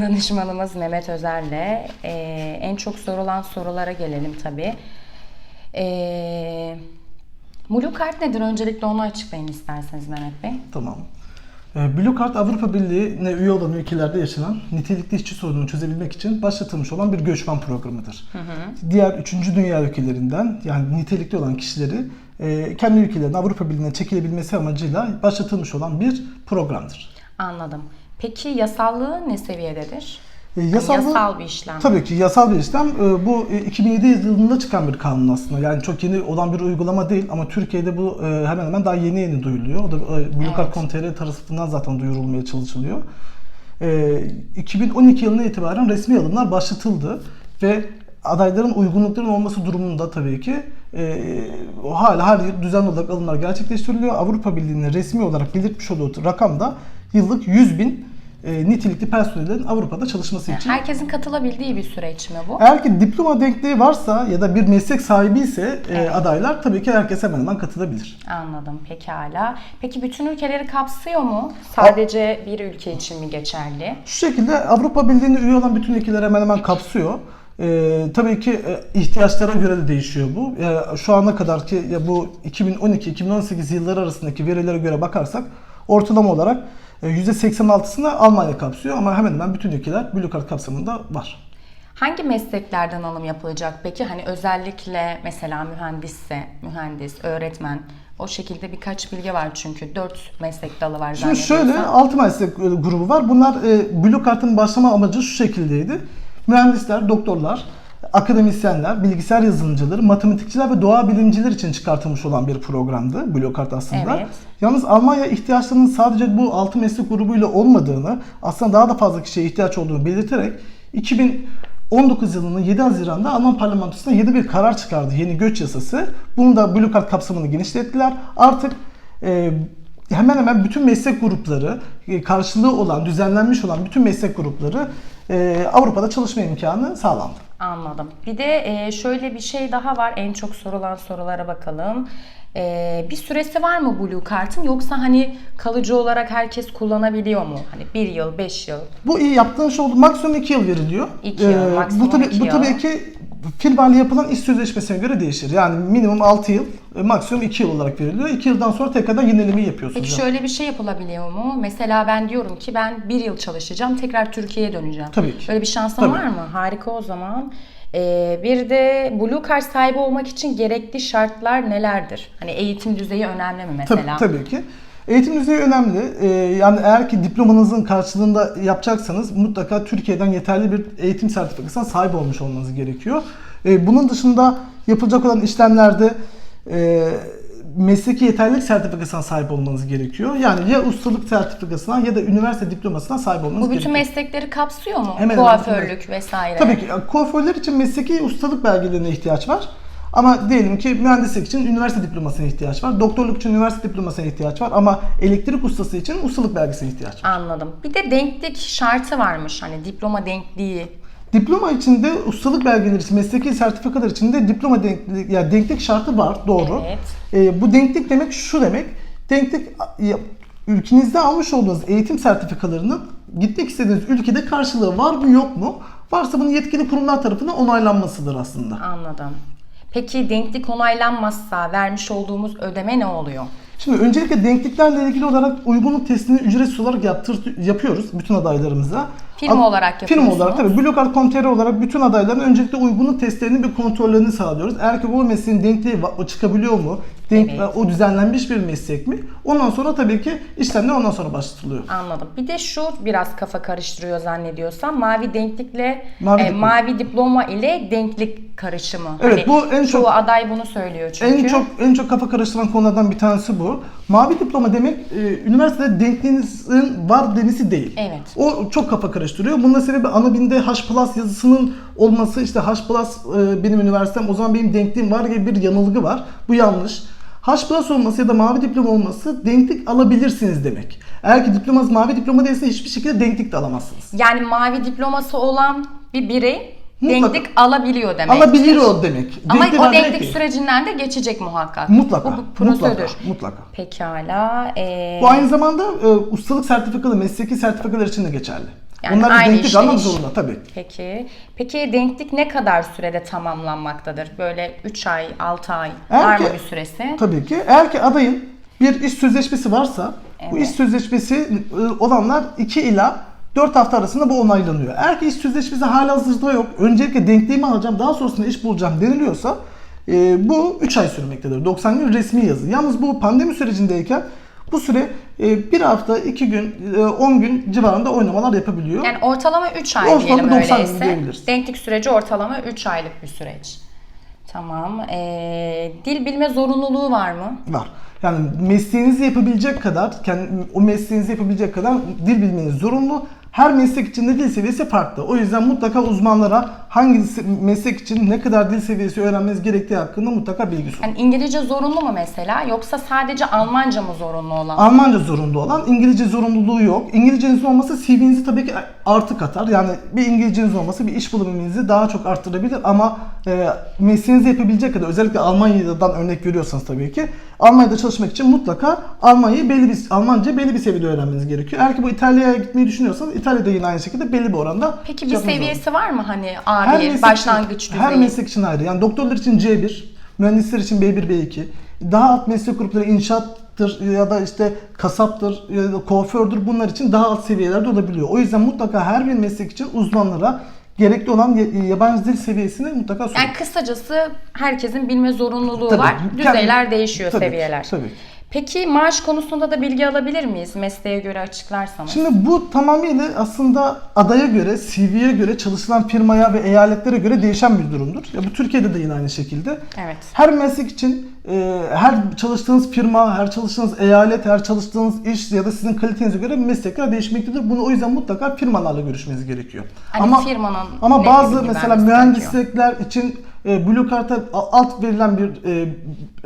Danışmanımız Mehmet Özer'le e, en çok sorulan sorulara gelelim tabii. E, Blue Card nedir? Öncelikle onu açıklayın isterseniz Mehmet Bey. Tamam. Ee, Blue Card Avrupa Birliği'ne üye olan ülkelerde yaşanan nitelikli işçi sorununu çözebilmek için başlatılmış olan bir göçmen programıdır. Diğer 3. dünya ülkelerinden yani nitelikli olan kişileri e, kendi ülkelerine Avrupa Birliği'ne çekilebilmesi amacıyla başlatılmış olan bir programdır. Anladım. Peki yasallığı ne seviyededir? E, Yani yasallığı- yasal bir işlem. Tabii ki yasal bir işlem. Ee, Bu e, 2007 yılında çıkan bir kanun aslında. Yani çok yeni olan bir uygulama değil ama Türkiye'de bu e, hemen hemen daha yeni yeni duyuluyor. O da e, Blue Evet. Tarafından zaten duyurulmaya çalışılıyor. Ee, 2012 yılına itibaren resmi alımlar başlatıldı ve adayların uygunlukların olması durumunda tabii ki e, o hala her yıl düzenli olarak alımlar gerçekleştiriliyor. Avrupa Birliği'nin resmi olarak belirtmiş olduğu rakam da yıllık 100 bin e, nitelikli personelin Avrupa'da çalışması için. Herkesin katılabildiği bir süreç mi bu? Eğer ki diploma denkliği varsa ya da bir meslek sahibi ise e, Evet. adaylar tabii ki herkes hemen hemen katılabilir. Anladım. Pekala. Peki bütün ülkeleri kapsıyor mu? Sadece bir ülke için mi geçerli? Şu şekilde Avrupa Birliği'ne üye olan bütün ülkeleri hemen hemen kapsıyor. E, tabii ki e, ihtiyaçlara göre de değişiyor bu. E, şu ana kadar ki ya bu 2012-2018 yılları arasındaki verilere göre bakarsak ortalama olarak e, %86'sını Almanya kapsıyor ama hemen hemen bütün ülkeler Blue Card kapsamında var. Hangi mesleklerden alım yapılacak peki? Hani özellikle mesela mühendisse, mühendis, öğretmen o şekilde birkaç bilgi var çünkü. Dört meslek dalı var Şimdi şöyle. 6 meslek grubu var. Bunlar e, Blue Card'ın başlama amacı şu şekildeydi. Mühendisler, doktorlar, akademisyenler, bilgisayar yazılımcıları, matematikçiler ve doğa bilimciler için çıkartılmış olan bir programdı Blue Card aslında. Evet. Yalnız Almanya ihtiyaçlarının sadece bu 6 meslek grubuyla olmadığını, aslında daha da fazla kişiye ihtiyaç olduğunu belirterek 2019 yılının 7 Haziran'da Alman parlamentosunda yeni bir karar çıkardı. Yeni göç yasası. Bunu da Blue Card kapsamını genişlettiler. Artık e, hemen hemen bütün meslek grupları e, karşılığı olan, düzenlenmiş olan bütün meslek grupları e, Avrupa'da çalışma imkanı sağlandı. Anladım. Bir de e, şöyle bir şey daha var. En çok sorulan sorulara bakalım. E, bir süresi var mı Blue Card'ın yoksa hani kalıcı olarak herkes kullanabiliyor mu? Hani bir yıl, beş yıl. Bu iyi yaptığın şey oldu. Maksimum 2 yıl veriliyor. İki yıl, maksimum bu tabii, iki bu yıl. tabii ki firmayla yapılan iş sözleşmesine göre değişir. Yani minimum 6 yıl, e, maksimum 2 yıl olarak veriliyor. 2 yıldan sonra tekrardan yenilemeyi yapıyorsunuz. Peki şöyle bir şey yapılabiliyor mu? Mesela ben diyorum ki ben bir yıl çalışacağım, tekrar Türkiye'ye döneceğim. Tabii ki. Böyle bir şansım Tabii. var mı? Harika o zaman. Ee, bir de Blue Card sahibi olmak için gerekli şartlar nelerdir? Hani eğitim düzeyi önemli mi Tabii, mesela? tabii ki. Eğitim düzeyi önemli. Ee, yani eğer ki diplomanızın karşılığında yapacaksanız mutlaka Türkiye'den yeterli bir eğitim sertifikasına sahip olmuş olmanız gerekiyor. Ee, bunun dışında yapılacak olan işlemlerde e, mesleki yeterlilik sertifikasına sahip olmanız gerekiyor. Yani ya ustalık sertifikasına ya da üniversite diplomasına sahip olmanız Bu bütün gerekiyor. meslekleri kapsıyor mu? Hemen hemen Kuaförlük vesaire. Tabii ki kuaförler için mesleki ustalık belgelerine ihtiyaç var. Ama diyelim ki mühendislik için üniversite diplomasına ihtiyaç var. Doktorluk için üniversite diplomasına ihtiyaç var. Ama elektrik ustası için ustalık belgesine ihtiyaç var. Anladım. Bir de denklik şartı varmış. Hani diploma denkliği. Diploma içinde ustalık belgeleri için, mesleki sertifikalar için de diploma denklik, yani denklik şartı var. Doğru. Evet. Ee, bu denklik demek şu demek. Denklik ya, ülkenizde almış olduğunuz eğitim sertifikalarının gitmek istediğiniz ülkede karşılığı var mı yok mu? Varsa bunun yetkili kurumlar tarafından onaylanmasıdır aslında. Anladım. Peki denklik onaylanmazsa vermiş olduğumuz ödeme ne oluyor? Şimdi öncelikle denkliklerle ilgili olarak uygunluk testini ücretsiz olarak yaptır, yapıyoruz bütün adaylarımıza. Firma Ad- olarak Firma yapıyorsunuz. olarak tabii Blocard.com.tr olarak bütün adayların öncelikle uygunluk testlerini bir kontrollerini sağlıyoruz. Eğer ki bu mesleğin denkliği çıkabiliyor mu? Denk, Evet. O düzenlenmiş bir meslek mi? Ondan sonra tabii ki işlemler ondan sonra başlatılıyor. Anladım. Bir de şu biraz kafa karıştırıyor zannediyorsam. Mavi denklikle Mavi e, diploma. mavi diploma ile denklik karışımı. Evet, bu en çok- aday bunu söylüyor çünkü. En çok en çok kafa karıştıran konulardan bir tanesi bu. Mavi diploma demek e, üniversitede denkliğinizin var demesi değil. Evet. O çok kafa karıştırıyor. Bunun da sebebi ana binde H plus yazısının olması işte H plus e, benim üniversitem o zaman benim denkliğim var gibi bir yanılgı var. Bu yanlış. H plus olması ya da mavi diploma olması denklik alabilirsiniz demek. Eğer ki diplomanız mavi diploma değilse hiçbir şekilde denklik de alamazsınız. Yani mavi diploması olan bir birey Mutlaka. denklik alabiliyor demek. Alabilir o demek. Ama Denklik o denklik ki. sürecinden de geçecek muhakkak. Mutlaka. Bu prosedür. Mutlaka. Mutlaka. Pekala. ee, Bu aynı zamanda e, ustalık sertifikalı, mesleki sertifikalar için de geçerli. Yani da aynı denklik almak işleyiş. zorunda tabii. Peki. Peki denklik ne kadar sürede tamamlanmaktadır? Böyle 3 ay, 6 ay Eğer var ki- mı bir süresi? Tabii ki. Eğer ki adayın bir iş sözleşmesi varsa bu Evet. iş sözleşmesi e, olanlar 2 ila 4 hafta arasında bu onaylanıyor. Eğer ki iş sözleşmesi hala hazırda yok, öncelikle denkliğimi alacağım, daha sonrasında iş bulacağım deniliyorsa e, bu 3 ay sürmektedir. 90 gün resmi yazı. Yalnız bu pandemi sürecindeyken bu süre bir hafta, 2 gün, e, 10 gün civarında oynamalar yapabiliyor. Yani ortalama 3 ay Ortalama diyelim 90 gün öyleyse. diyebiliriz. Denklik süreci ortalama 3 aylık bir süreç. Tamam. Ee, dil bilme zorunluluğu var mı? Var. Yani mesleğinizi yapabilecek kadar, kendi, o mesleğinizi yapabilecek kadar dil bilmeniz zorunlu. Her meslek için de dil seviyesi farklı. O yüzden mutlaka uzmanlara hangi meslek için ne kadar dil seviyesi öğrenmeniz gerektiği hakkında mutlaka bilgi sunun. Yani İngilizce zorunlu mu mesela yoksa sadece Almanca mı zorunlu olan? Almanca zorunlu olan, İngilizce zorunluluğu yok. İngilizceniz olması CV'nizi tabii ki artı katar. Yani bir İngilizceniz olması bir iş bulımınızı daha çok arttırabilir ama e, mesleğinizi yapabilecek kadar özellikle Almanya'dan örnek veriyorsanız tabii ki Almanya'da çalışmak için mutlaka Almanya'yı belli bir Almanca belli bir seviyede öğrenmeniz gerekiyor. Eğer ki bu İtalya'ya gitmeyi düşünüyorsanız İtalya'da yine aynı şekilde belli bir oranda Peki bir yapmanız lazım. seviyesi var mı hani Her A1, meslek başlangıç için, düzeyi? Her meslek için ayrı. Yani doktorlar için C1, mühendisler için B1, B2. Daha alt meslek grupları inşaattır ya da işte kasaptır ya da kuafördür bunlar için daha alt seviyelerde olabiliyor. O yüzden mutlaka her bir meslek için uzmanlara gerekli olan ya- yabancı dil seviyesini mutlaka sorun. Yani kısacası herkesin bilme zorunluluğu Tabii. var. Düzeyler değişiyor, Tabii seviyeler. tabii. Peki maaş konusunda da bilgi alabilir miyiz? Mesleğe göre açıklarsanız. Şimdi bu tamamıyla aslında adaya göre, CV'ye göre, çalışılan firmaya ve eyaletlere göre değişen bir durumdur. Ya bu Türkiye'de de yine aynı şekilde. Evet. Her meslek için e, her çalıştığınız firma, her çalıştığınız eyalet, her çalıştığınız iş ya da sizin kalitenize göre meslekler değişmektedir. Bunu o yüzden mutlaka firmalarla görüşmeniz gerekiyor. Hani firmanın ama bazı mesela mühendislikler için e, Blue Card'a alt verilen bir e, e,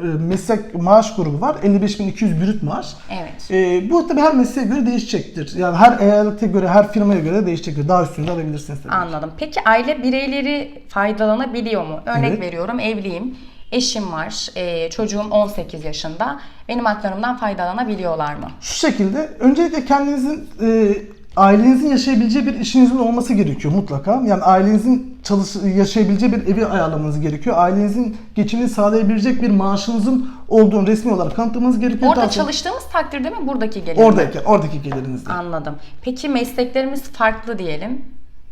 meslek maaş grubu var. 55.200 brüt maaş. Evet. E, bu tabii her mesleğe göre değişecektir. Yani her eyalete göre, her firmaya göre değişecektir. Daha üstünde alabilirsiniz tabii. Anladım. Peki aile bireyleri faydalanabiliyor mu? Örnek Evet. veriyorum evliyim. Eşim var. e, çocuğum 18 yaşında. Benim haklarımdan faydalanabiliyorlar mı? Şu şekilde öncelikle kendinizin e, ailenizin yaşayabileceği bir işinizin olması gerekiyor mutlaka. Yani ailenizin çalış yaşayabileceği bir evi ayarlamanız gerekiyor. Ailenizin geçimini sağlayabilecek bir maaşınızın olduğunu resmi olarak kanıtlamanız gerekiyor. Orada Daha sonra- çalıştığımız takdirde mi buradaki gelir mi? Oradayken, oradaki gelirinizde. Anladım. Peki mesleklerimiz farklı diyelim.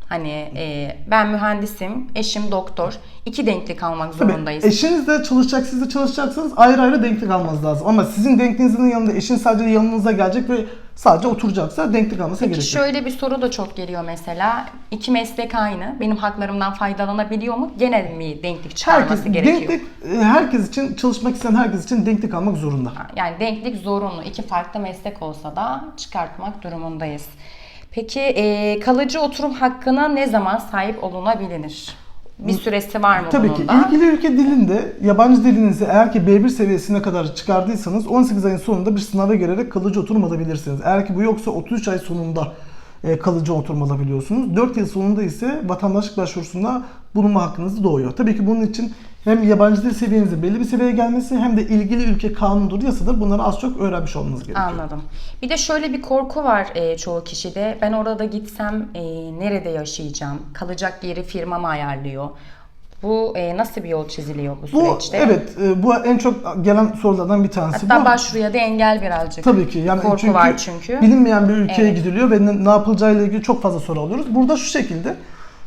Hani e, ben mühendisim, eşim doktor. İki denklik almak Tabii, zorundayız. eşiniz de çalışacak, siz de çalışacaksınız. Ayrı ayrı denklik almanız lazım. Ama sizin denkliğinizin yanında eşin sadece yanınıza gelecek ve sadece oturacaksa denklik alması Peki gerekiyor. şöyle bir soru da çok geliyor mesela. İki meslek aynı. Benim haklarımdan faydalanabiliyor mu? Gene mi denklik çıkarması Herkes, gerekiyor? denklik, e, herkes için, çalışmak isteyen herkes için denklik almak zorunda. Yani denklik zorunlu. İki farklı meslek olsa da çıkartmak durumundayız. Peki e, kalıcı oturum hakkına ne zaman sahip olunabilir? Bir süresi var mı Tabii bunun ki. da? İlgili ülke dilinde yabancı dilinizi eğer ki B1 seviyesine kadar çıkardıysanız 18 ayın sonunda bir sınava girerek kalıcı oturum alabilirsiniz. Eğer ki bu yoksa 33 ay sonunda e, kalıcı oturum alabiliyorsunuz. 4 yıl sonunda ise vatandaşlık başvurusunda bulunma hakkınız doğuyor. Tabii ki bunun için hem yabancı dil seviyenizin belli bir seviyeye gelmesi hem de ilgili ülke kanunudur, yasadır. Bunları az çok öğrenmiş olmanız gerekiyor. Anladım. Bir de şöyle bir korku var e, çoğu kişide. Ben orada gitsem e, nerede yaşayacağım? Kalacak yeri firma mı ayarlıyor? Bu e, nasıl bir yol çiziliyor bu Bu süreçte? evet e, bu en çok gelen sorulardan bir tanesi. Hatta bu. başvuruya da engel birazcık. Tabii ki. Yani Korku çünkü var çünkü. Bilinmeyen bir ülkeye Evet. gidiliyor ve ne, ne yapılacağıyla ilgili çok fazla soru alıyoruz. Burada şu şekilde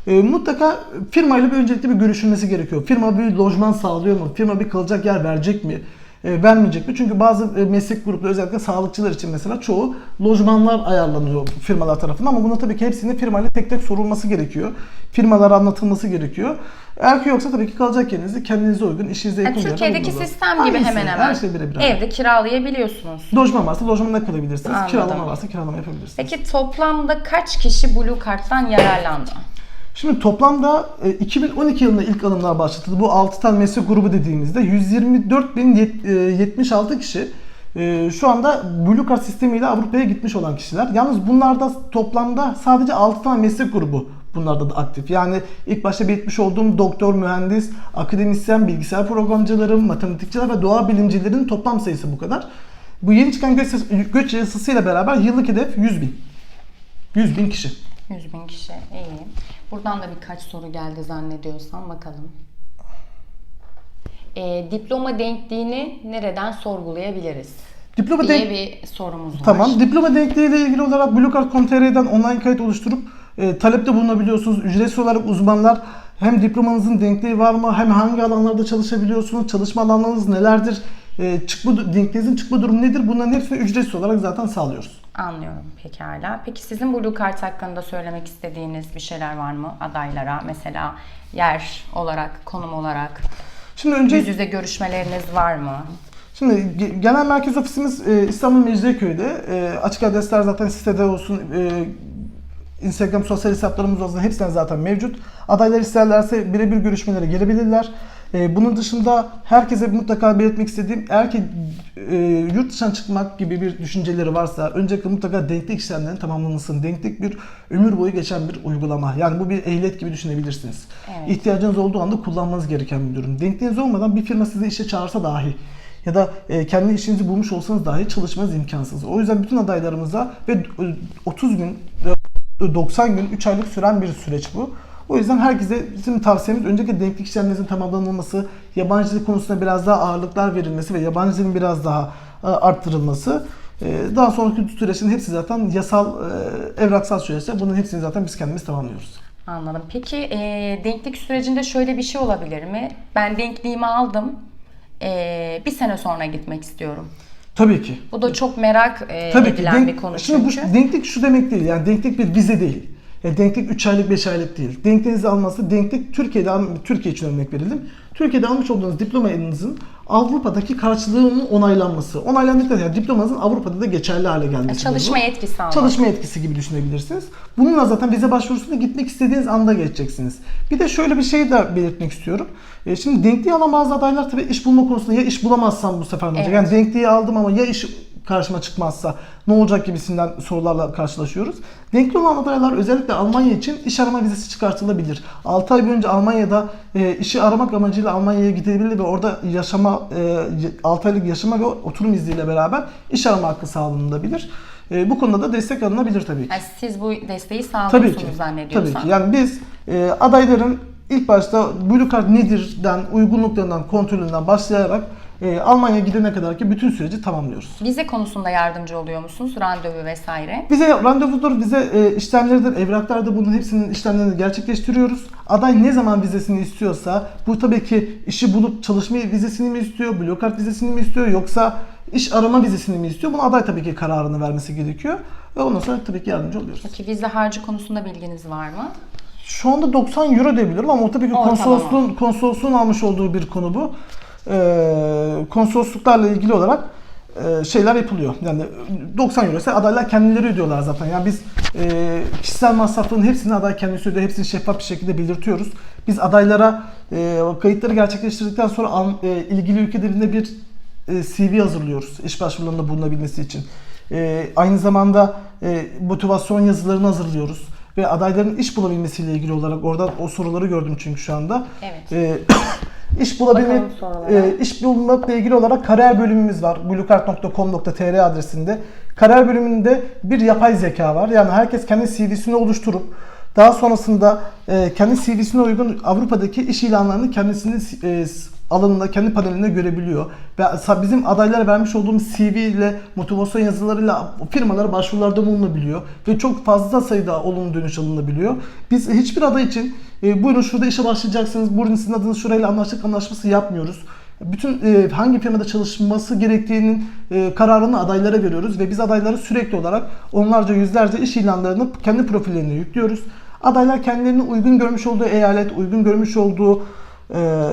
e, mutlaka firmayla bir öncelikle bir görüşülmesi gerekiyor. Firma bir lojman sağlıyor mu? Firma bir kalacak yer verecek mi? E, vermeyecek mi? Çünkü bazı e, meslek grupları özellikle sağlıkçılar için mesela çoğu lojmanlar ayarlanıyor firmalar tarafından ama buna tabii ki hepsinin firmayla tek tek sorulması gerekiyor. Firmalara anlatılması gerekiyor. Eğer ki yoksa tabii ki kalacak yerinizi kendinize uygun, işinize yakın yerden Türkiye'deki sistem gibi Aynısı, hemen hemen. Her şey birebir. aynı. Evde kiralayabiliyorsunuz. Lojman varsa lojmanda kalabilirsiniz. Anladım. Kiralama varsa kiralama yapabilirsiniz. Peki toplamda kaç kişi Blue Card'dan yararlandı? Şimdi toplamda e, 2012 yılında ilk alımlar başlatıldı. Bu 6 tane meslek grubu dediğimizde 124.076 kişi e, şu anda Blue Card sistemiyle Avrupa'ya gitmiş olan kişiler. Yalnız bunlarda toplamda sadece 6 tane meslek grubu bunlarda da aktif. Yani ilk başta belirtmiş olduğum doktor, mühendis, akademisyen, bilgisayar programcıları, matematikçiler ve doğa bilimcilerin toplam sayısı bu kadar. Bu yeni çıkan göç, göç yasasıyla beraber yıllık hedef 100 bin. 100 bin kişi. 100 bin kişi. İyi. Buradan da birkaç soru geldi zannediyorsam. Bakalım. Ee, diploma denkliğini nereden sorgulayabiliriz? Diploma diye denk- bir sorumuz var. Tamam. Diploma denkliği ile ilgili olarak Bluecard.com.tr'den online kayıt oluşturup e, talepte bulunabiliyorsunuz. Ücretsiz olarak uzmanlar hem diplomanızın denkliği var mı hem hangi alanlarda çalışabiliyorsunuz, çalışma alanlarınız nelerdir, e, çıkma, denkliğinizin çıkma durumu nedir bunların hepsini ücretsiz olarak zaten sağlıyoruz. Anlıyorum pekala. Peki sizin Blue Card hakkında söylemek istediğiniz bir şeyler var mı adaylara? Mesela yer olarak, konum olarak, Şimdi önce yüz yüze görüşmeleriniz var mı? Şimdi ge- genel merkez ofisimiz e, İstanbul Mecidiyeköy'de. E, açık adresler zaten sitede olsun, e, Instagram sosyal hesaplarımız olsun hepsinden zaten mevcut. Adaylar isterlerse birebir görüşmelere gelebilirler. E, bunun dışında herkese mutlaka belirtmek istediğim eğer ki e, yurt dışına çıkmak gibi bir düşünceleri varsa öncelikle mutlaka denklik işlemlerinin tamamlanmasını, denklik bir ömür boyu geçen bir uygulama. Yani bu bir ehliyet gibi düşünebilirsiniz. Evet. İhtiyacınız olduğu anda kullanmanız gereken bir durum. Denkliğiniz olmadan bir firma sizi işe çağırsa dahi ya da e, kendi işinizi bulmuş olsanız dahi çalışmanız imkansız. O yüzden bütün adaylarımıza ve e, 30 gün, e, 90 gün, 3 aylık süren bir süreç bu. O yüzden herkese bizim tavsiyemiz öncelikle denklik işlemlerinizin tamamlanılması, yabancı dil konusunda biraz daha ağırlıklar verilmesi ve yabancı dilin biraz daha e, arttırılması. E, Daha sonraki süreçin hepsi zaten yasal, e, evraksal süreçte. Bunun hepsini zaten biz kendimiz tamamlıyoruz. Anladım. Peki e, denklik sürecinde şöyle bir şey olabilir mi? Ben denkliğimi aldım. E, bir sene sonra gitmek istiyorum. Tabii ki. Bu da çok merak e, Tabii ki. edilen Denk- bir konu Şimdi çünkü. bu denklik şu demek değil. Yani denklik bir vize değil. Yani denklik 3 aylık 5 aylık değil. Denkliğinizi alması denklik Türkiye'de Türkiye için örnek verelim. Türkiye'de almış olduğunuz diplomanızın Avrupa'daki karşılığının onaylanması. Onaylandıktan yani diplomanızın Avrupa'da da geçerli hale gelmesi. Çalışma durumu. yetkisi almak. Çalışma etkisi gibi düşünebilirsiniz. Bununla zaten vize başvurusuna gitmek istediğiniz anda geçeceksiniz. Bir de şöyle bir şey de belirtmek istiyorum. E, Şimdi denkliği alan bazı adaylar tabii iş bulma konusunda ya iş bulamazsam bu sefer ne olacak? Evet. Yani denkliği aldım ama ya iş karşıma çıkmazsa ne olacak gibisinden sorularla karşılaşıyoruz. Denkli olan adaylar özellikle Almanya için iş arama vizesi çıkartılabilir. 6 ay boyunca Almanya'da e, işi aramak amacıyla Almanya'ya gidebilir ve orada yaşama e, 6 aylık yaşama ve oturum izniyle beraber iş arama hakkı sağlanılabilir. E, bu konuda da destek alınabilir tabii ki. Yani siz bu desteği Tabii sağlıyorsunuz ki. zannediyorsam. Tabii ki. Yani biz e, adayların ilk başta Blue Card nedir'den, uygunluklarından, kontrolünden başlayarak e, Almanya'ya gidene kadar ki bütün süreci tamamlıyoruz. Vize konusunda yardımcı oluyor musunuz? Randevu vesaire. Bize randevudur, bize e, işlemleridir, evraklardır bunun hepsinin işlemlerini gerçekleştiriyoruz. Aday ne zaman vizesini istiyorsa bu tabii ki işi bulup çalışma vizesini mi istiyor, Blue Card vizesini mi istiyor yoksa iş arama vizesini mi istiyor? Bunu aday tabii ki kararını vermesi gerekiyor. Ve ondan sonra tabii ki yardımcı oluyoruz. Peki vize harcı konusunda bilginiz var mı? Şu anda 90 euro diye biliyorum ama o tabii ki konsolosluğun, konsolosluğun almış olduğu bir konu bu. Ee, konsolosluklarla ilgili olarak e, şeyler yapılıyor. Yani 90 euro ise adaylar kendileri ödüyorlar zaten. Yani biz e, kişisel masrafların hepsini aday kendisi ödüyor. Hepsini şeffaf bir şekilde belirtiyoruz. Biz adaylara e, kayıtları gerçekleştirdikten sonra an- e, ilgili ülke dilinde bir e, CV hazırlıyoruz iş başvurularında bulunabilmesi için. E, aynı zamanda e, motivasyon yazılarını hazırlıyoruz ve adayların iş bulabilmesiyle ilgili olarak orada o soruları gördüm çünkü şu anda. Evet. E, iş bulabilmek, e, iş bulmakla ilgili olarak kariyer bölümümüz var. bluecard.com.tr adresinde. Kariyer bölümünde bir yapay zeka var. Yani herkes kendi CV'sini oluşturup daha sonrasında e, kendi CV'sine uygun Avrupa'daki iş ilanlarını kendisinin e, alanında, kendi panelinde görebiliyor. Ve bizim adaylara vermiş olduğumuz CV ile motivasyon yazılarıyla firmalara başvurularda bulunabiliyor. Ve çok fazla sayıda olumlu dönüş alınabiliyor. Biz hiçbir aday için e, buyurun şurada işe başlayacaksınız, buyurun sizin adınız şurayla anlaştık anlaşması yapmıyoruz. Bütün e, hangi firmada çalışması gerektiğinin e, kararını adaylara veriyoruz ve biz adayları sürekli olarak onlarca yüzlerce iş ilanlarını kendi profillerine yüklüyoruz. Adaylar kendilerini uygun görmüş olduğu eyalet, uygun görmüş olduğu e,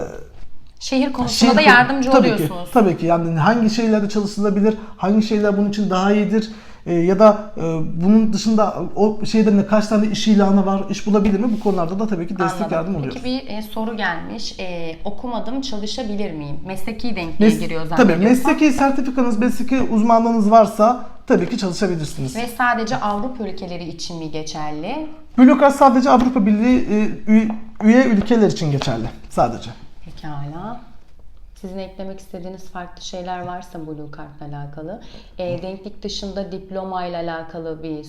Şehir konusunda da Şehir- yardımcı tabii oluyorsunuz. Ki, tabii ki yani hangi şeylerde çalışılabilir, hangi şeyler bunun için daha iyidir e, ya da e, bunun dışında o şeyde ne kaç tane iş ilanı var, iş bulabilir mi? Bu konularda da tabii ki destek Anladım. yardım oluyoruz. Peki bir e, soru gelmiş. E, okumadım çalışabilir miyim? Mesleki denkliğe Mes- giriyor tabii zannediyorsam. mesleki sertifikanız, mesleki uzmanlığınız varsa tabii ki çalışabilirsiniz. Ve sadece Avrupa ülkeleri için mi geçerli? Blue Card sadece Avrupa Birliği e, üye ülkeler için geçerli sadece. Pekala. Sizin eklemek istediğiniz farklı şeyler varsa Blue Card'la alakalı. E, denklik dışında diploma ile alakalı bir